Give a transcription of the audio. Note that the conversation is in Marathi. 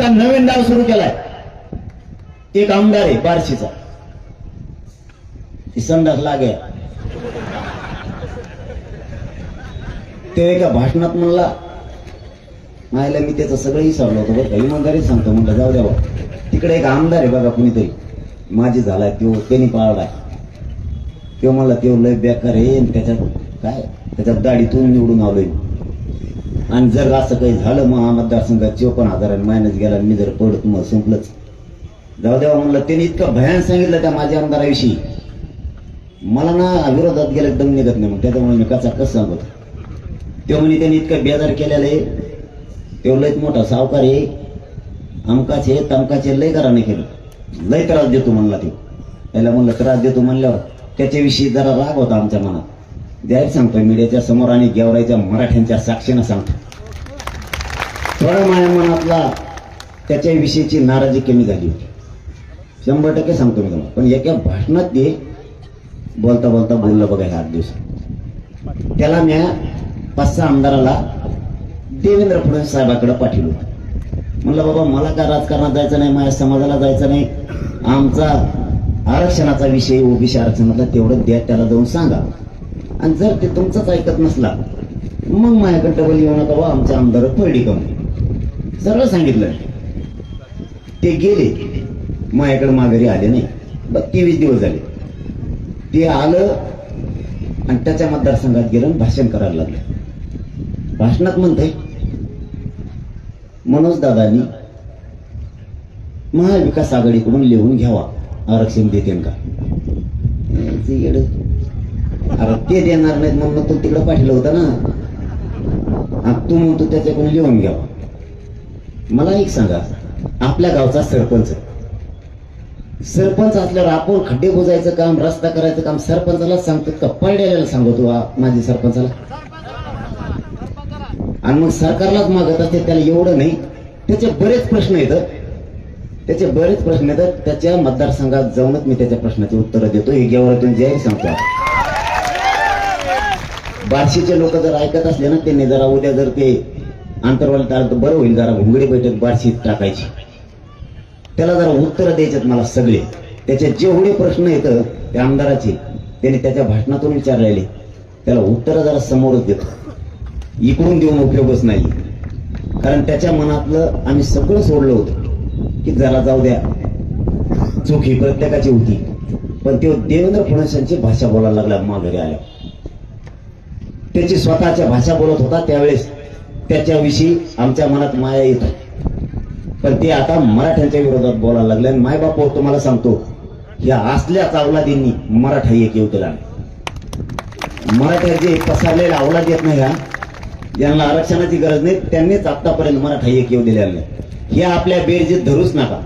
आता नवीन डाव सुरू केलाय. एक आमदार आहे बार्शीचा. ती संडास लागे ते एका भाषणात म्हणला मायला मी त्याचं सगळं विसरलो होतो बरं का. इमानदारीच सांगतो. म्हणलं जाऊ द्या बा. तिकडे एक आमदार आहे बघा कुणीतरी. माझी झालाय तो त्यांनी पाळलाय. तो म्हणला तो लय बेकार आहे. आणि त्याच्यात काय? त्याच्यात दाढीतून निवडून आलोय. आणि जर असं काही झालं मग मतदारसंघात चोपन्न हजारांनी मायनस गेला आणि मी जर पडत मग संपलंच. जाऊ देवा हो म्हणलं त्यांनी इतकं भयान सांगितलं त्या माझ्या आमदाराविषयी. मला ना विरोधात गेलं दम निघत नाही मग त्याच्यामुळे मी कसा कसं सांगत ते म्हणे त्यांनी इतकं बेजार केलेलं आहे. तो लयच मोठा सावकार आहे. अमकाचे तमकाचे लय कराने केलं. लय त्रास देतो म्हणला ते. त्याला म्हणलं त्रास देतो म्हणल्यावर त्याच्याविषयी जरा राग होता आमच्या मनात. द्यायला सांगतोय मीडियाच्या समोर आणि गेवरायच्या मराठ्यांच्या साक्षीनं सांगतो थोडा माझ्या मनातला त्याच्याविषयीची नाराजी कमी झाली होती. शंभर टक्के सांगतो मी तुम्हाला. पण एका भाषणात ते बोलता बोलता बोललं बघायला आठ दिवस त्याला मी पाच सहा आमदाराला देवेंद्र फडणवीस साहेबाकडे पाठवलं म्हणलं बाबा मला काय राजकारणात जायचं नाही माझ्या समाजाला जायचं नाही. आमचा आरक्षणाचा विषय ओबीसी आरक्षणातला तेवढं द्या त्याला जाऊन सांगा. आणि जर ते तुमचंच ऐकत नसला मग माझ्याकडे डबल येऊ नका बा आमचा आमदार पडली कमी सरळ सांगितलं. ते गेले. माझ्याकडे माघारी आले नाही. बघ तेवीस दिवस झाले. ते आलं आणि त्याच्या मतदारसंघात गेलं भाषण करायला लागलं. भाषणात म्हणते मनोज दादानी महाविकास आघाडीकडून लिहून घ्यावा. आरक्षण देते का? अरे ते देणार नाहीत म्हणून तू तिकडे पाठवलं होतं ना. तू म्हणतो त्याच्याकडून लिहून घ्यावा मला एक सांगा आपल्या गावचा सरपंच. सरपंच असल्यावर आपण खड्डे बुजायचं काम रस्ता करायचं काम सरपंचाला सांगतो का पडलेल्याला सांगतो आ- माझी सरपंचाला. आणि मग सरकारलाच मागत असते त्याला एवढं नाही. त्याचे बरेच प्रश्न येतात त्याचे बरेच प्रश्न येतात त्याच्या मतदारसंघात जाऊनच मी त्याच्या प्रश्नाची उत्तरं देतो. हे गेवरातून जाहीर सांगतो. बार्शीचे लोक जर ऐकत असले ना त्यांनी जरा उद्या जर ते आंतरवाली तर बरं होईल जरा घुंगडी बैठक बार्शीत टाकायची. त्याला जरा उत्तरं द्यायच्यात मला सगळे. त्याचे जेवढे प्रश्न येतं त्या आमदाराचे त्याने त्याच्या भाषणातून विचारलेले. त्याला उत्तरं जरा समोरच देतो. इकडून देऊन उपयोगच नाही. कारण त्याच्या मनातलं आम्ही सगळं सोडलं होतं की जरा जाऊ द्या. चूक ही प्रत्येकाची होती. पण तो देवेंद्र फडणवीसांची भाषा बोलायला लागल्या माघारी आल्या. त्याची स्वतःच्या भाषा बोलत होता त्यावेळेस. त्याच्याविषयी आमच्या मनात माया येत होती. पण ते आता मराठ्यांच्या विरोधात बोलायला लागले आणि मायबाप तुम्हाला सांगतो या असल्या अवलादींनी मराठा एक येऊ दिला मराठ्याचे पसरलेला अवलाद येत नाही हा ज्यांना आरक्षणाची गरज नाही त्यांनीच आतापर्यंत मराठा एक येऊ दिलेला नाही. हे आपल्या बेरजेत धरूच नका.